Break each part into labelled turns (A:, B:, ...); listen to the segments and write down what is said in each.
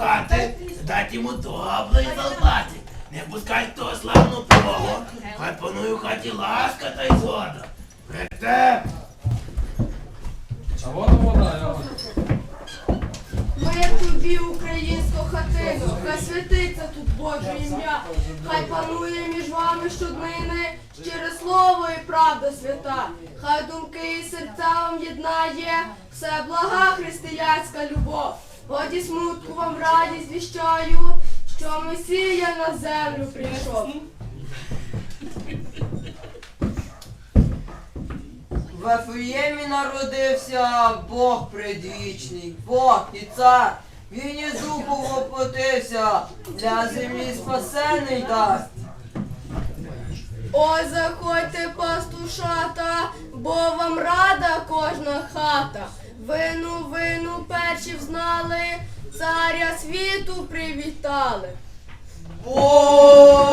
A: хати, дать йому добрий солдатик. Не пускай того славну плогу, хай панує в хаті ласка та й згода. Прете,
B: А вона вода, я.
C: Мир тобі, українську хатину, хай святиться тут Боже ім'я, хай панує між вами щоднини щире слово і правда свята, хай думки і серця вам єднає, все блага християнська любов. Годі смутку вам радість віщаю, що Месія на землю прийшов.
D: В Ефуємі народився Бог предвічний, Бог і цар. Він із духу воплотився, для землі спасений дасть.
C: Ой, заходьте, пастушата, бо вам рада кожна хата. Вину, вину перші взнали, царя світу привітали.
D: Бог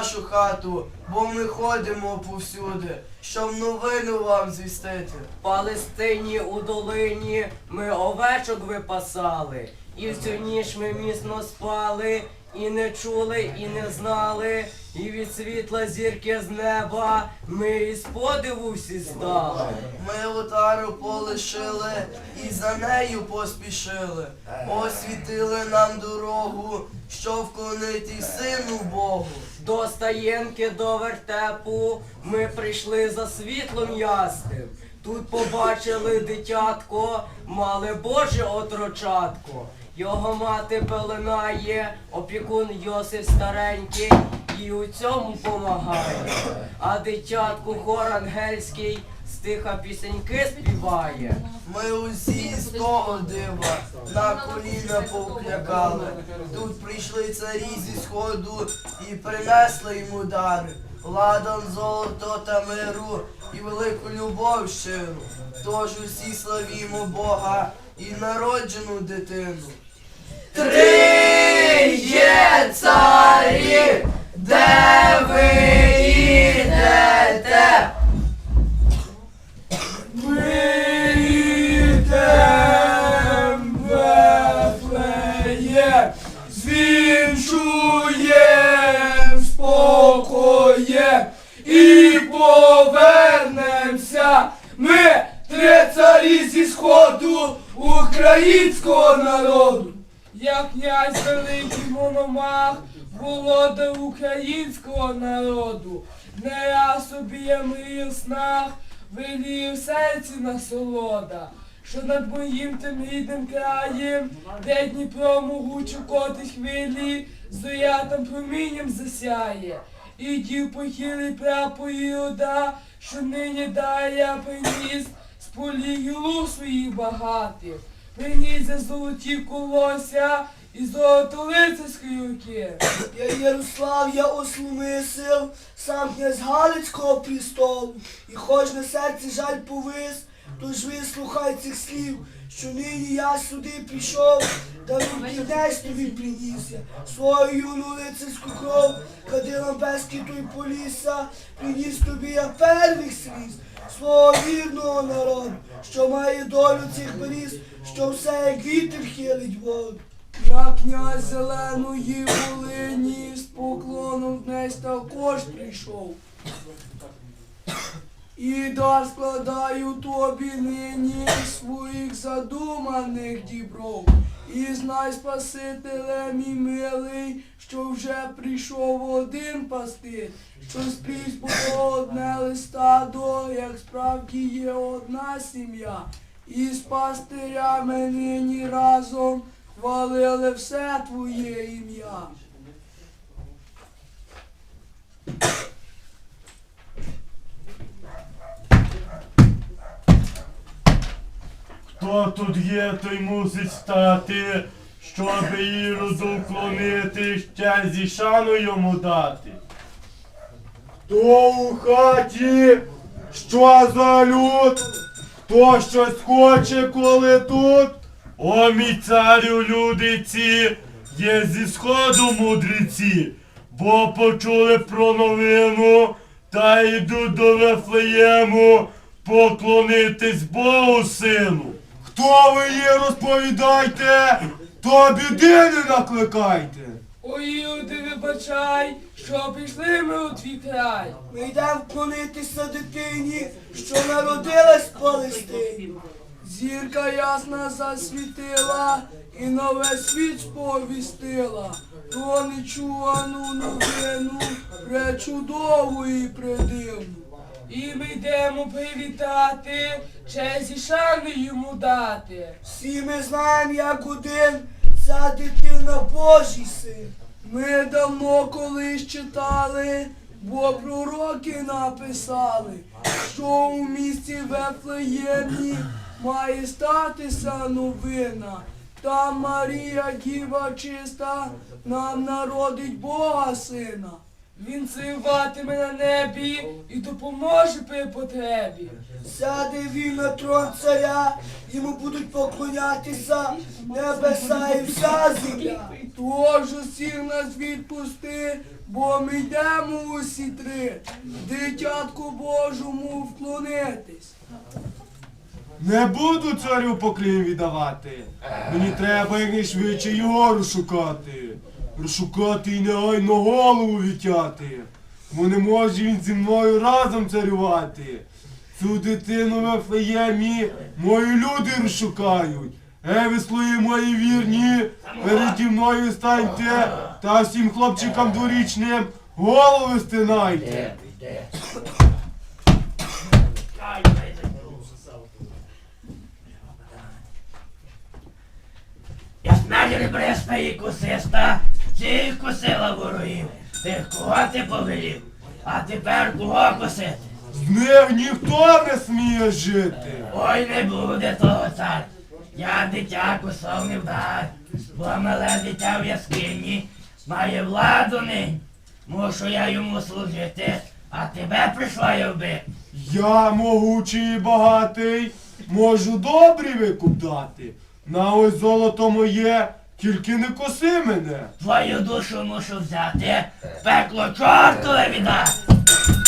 D: вашу хату, бо ми ходимо повсюди, щоб новину вам звістити.
E: В Палестині у долині ми овечок випасали, і всю ніч ми міцно спали, і не чули, і не знали, і від світла зірки з неба ми із подиву всі стали.
D: Ми отару полишили і за нею поспішили. Освітили нам дорогу, щоб вклонити сину Богу.
E: До стаєнки до вертепу ми прийшли за світлом ясним. Тут побачили дитятко, мали Боже отрочатко. Його мати пеленає, опікун Йосиф старенький, і у цьому помагає. А дитятку хор ангельський стиха пісеньки співає.
D: Ми усі з того дива на коліна повклякали. Тут прийшли царі зі сходу і принесли йому дари. Ладан, золото та миру і велику любов щиру. Тож усі славімо Бога і народжену дитину. Три є царі, де ви
B: звінчуєм спокоєм і повернемся. Ми три царі зі сходу українського народу. Я князь великий мономах, володар українського народу. Не я собі я мрію в снах, велів в серці насолода, що над моїм тим рідним краєм, де Дніпро могучу котить хвилі, зоря там промінням засяє. І дів похилий прапор Ірода, що нині дає приніс з полі луг своїх багатих. Приніс за золоті колося і золото лицарської руки.
F: Я Ярослав, я ослумисив, сам князь Галицького престолу, і хоч на серці жаль повис, тож вислухай цих слів, що нині я сюди прийшов, да руки десь тобі приніс я свою юну лицарську кров, кадилом безки той поліса, приніс тобі я первих сліз, свого вірного народу, що має долю цих беріз, що все як вітер хилить воду.
B: Я князь зеленої Волині з поклоном днес також прийшов. І дар складаю тобі нині своїх задуманих дібров. І знай, Спасителе мій милий, що вже прийшов один пастир, що скрізь було одне листадо, як справді є одна сім'я. І з пастирями нині разом хвалили все твоє ім'я.
G: Хто тут є, той мусить стати, щоб іроду вклонити, ще зі шану йому дати. Хто у хаті? Що за люд? Хто щось хоче, коли тут? О, мій царю, люди ці, є зі сходу мудреці, бо почули про новину та йдуть до Вифлеєму поклонитись Богу сину. Хто ви є, розповідайте, то біди не накликайте.
B: Ой, люди, вибачай, що пішли ми у твій край.
F: Ми йдемо вклонитися дитині, що народилась в Палестині.
B: Зірка ясна засвітила і нове світ сповістила. Про нечувану новину, пречудову і придивну. І ми йдемо привітати, честь і шани йому дати.
F: Всі ми знаємо, як один, ця дитина Божий син.
B: Ми давно колись читали, бо пророки написали, що у місті Вефлеємі має статися новина. Там Марія Діва чиста нам народить Бога сина. Він циватиме на небі і допоможе при потребі.
F: Сяде він на трон царя, йому будуть поклонятися небеса і вся земля.
B: Тож усіх нас відпусти, бо ми йдемо усі три, дитятку Божому вклонитись.
G: Не буду царю поклін віддавати. Мені треба якнайшвидше його розшукати. Розшукати і негайно голову відтяти. Бо не може він зі мною разом царювати. Цю дитину в Ефлеємі мої люди розшукають. Е, ви слуги мої вірні, переді мною станьте та всім хлопчикам дворічним голови стинайте.
A: Я знаю, бреста і кусиста, всіх кусила ворогів. Тих кого ти повелів, а тепер кого косити?
G: З них ніхто не сміє жити.
A: Ой, не буде того цар. Я дитя кусав не вдар, бо мале дитя в яскині має владу нині. Мушу я йому служити, а тебе прийшла я вбити.
G: Я могучий і багатий, можу добрий викуп дати. На ось золото моє, тільки не коси мене.
A: Твою душу мушу взяти, пекло чортове віддати.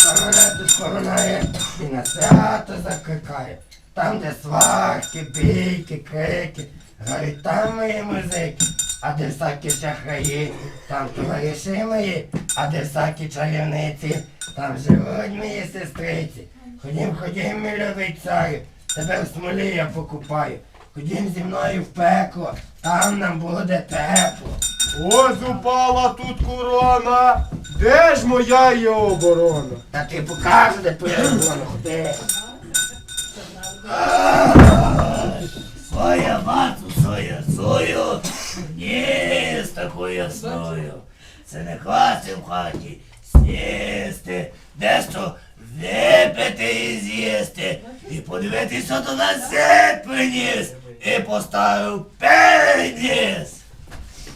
H: Коронету скоронає і на свято закликає. Там, де сварки, бійки, крики, грають там мої музики, а де всякі шахраї, там товариші мої, а де всякі чарівниці, там живуть мої сестриці. Ходім, ходім, мій любий царю, тебе в смолі я покупаю. Ходім зі мною в пекло, там нам буде тепло.
G: Ось упала тут корона. Де ж моя є оборона?
H: Та ти покажу, де твоя ікона, ходи.
A: Своя мату свою, свою, ні з такою ясною. Це не хвати в хаті, сністи, дещо випити і з'їсти, і подивитися то на світ приніс, і поставив переніс.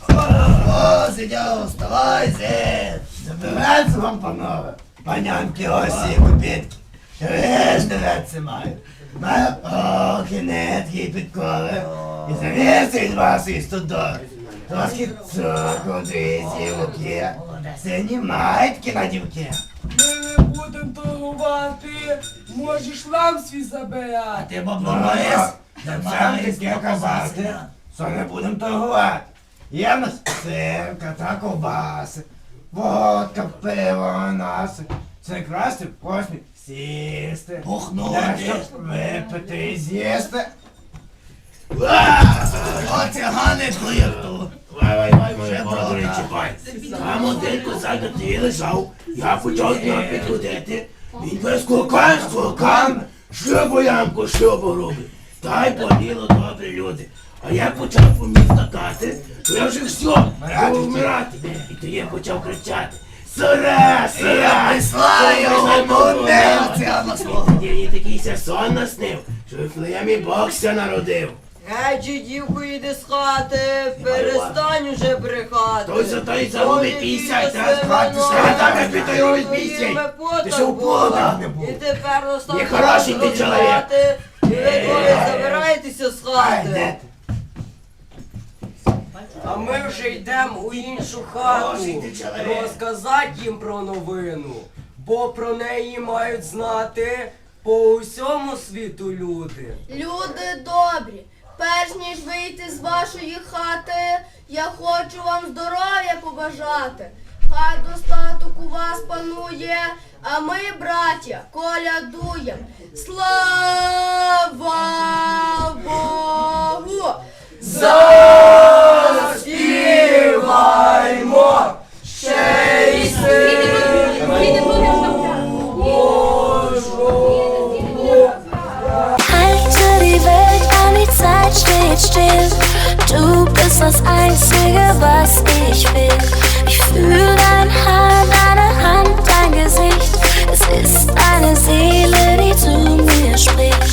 H: О, сидяв, вставайте! Забирайте вам, панове! Панянки осі копітки! Ви ж дивитися маю! Маю оки, нитки і підкови! І завіси від вас із тудори! Трошки цукру, двісті луки! Сині маєтки на дівки!
B: Ми не будемо торгувати, можеш лам свій забирати.
A: Ти бабло маєш?
H: Це таке ковбаски! Що не будемо торгувати! Є в нас сирка та ковбаси, водка, пиво, анаси. Це краще в космі сісти.
A: Пухнути.
H: Випити і з'їсти.
A: О, цигани плирту. Вай, вай, вай, моя добре, чіпай. Там один козак ти лежав, я почав його підходити. Він без кулкан з кулками, шлюбу ямку, шлюбу робить. Та й поділо добрі люди. А я почав по мені скакати, що я вже все, буду вмирати. І то я почав кричати. Сура, сура! Присла його мудниця на свого. Тоді такий ся сон наснив, що в Флеємі Бог ся народив.
E: Геджі, дівку, іди з хати, перестань уже брехати.
A: Той за той 50,
E: дідусь,
A: раз, два, раз, там як той робить
E: твоїми
A: 50. Ти що в плодах не був?
E: І тепер настав
A: Нехороший
E: час ви двоє забираєтеся з хати. А ми вже йдемо у іншу хату
A: Хороший ти чоловік.
E: розказати їм про новину, бо про неї мають знати по усьому світу люди.
C: Люди добрі, перш ніж вийти з вашої хати, я хочу вам здоров'я побажати. Хай достаток у вас панує, а ми, браття, колядуєм. Слава Богу!
E: Заспіваймо ще й
I: Halte die Welt an, die Zeit steht still. Du bist das Einzige, was ich will. ist eine Seele, die zu mir spricht.